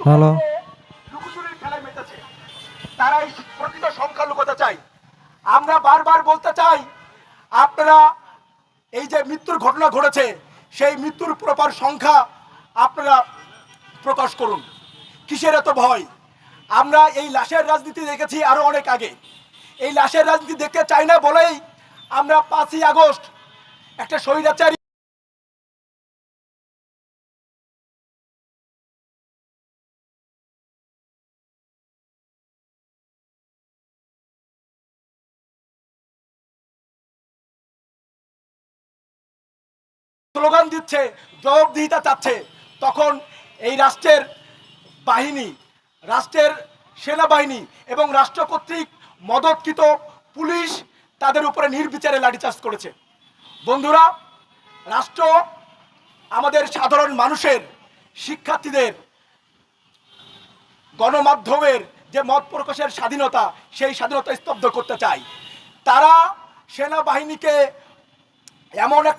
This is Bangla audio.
হ্যালো। তারাই প্রকৃত চাই। আমরা বারবার বলতে চাই, আপনারা এই যে মৃত্যুর ঘটনা ঘটেছে, সেই মৃত্যুর প্রপার সংখ্যা আপনারা প্রকাশ করুন। কিসের এত ভয়? আমরা এই লাশের রাজনীতি দেখেছি আরও অনেক আগে। এই লাশের রাজনীতি দেখতে চাই না বলেই আমরা পাঁচই আগস্ট একটা স্বৈরাচারী স্লোগান দিচ্ছে, জবাবদিহিতা চাচ্ছে। তখন এই রাষ্ট্রের বাহিনী, রাষ্ট্রের সেনাবাহিনী এবং রাষ্ট্র কর্তৃক মদতকৃত পুলিশ তাদের উপরে নির্বিচারে লাঠিচার্জ করেছে। বন্ধুরা, রাষ্ট্র আমাদের সাধারণ মানুষের, শিক্ষার্থীদের, গণমাধ্যমের যে মত প্রকাশের স্বাধীনতা, সেই স্বাধীনতা স্তব্ধ করতে চায় তারা সেনাবাহিনীকে এমন এক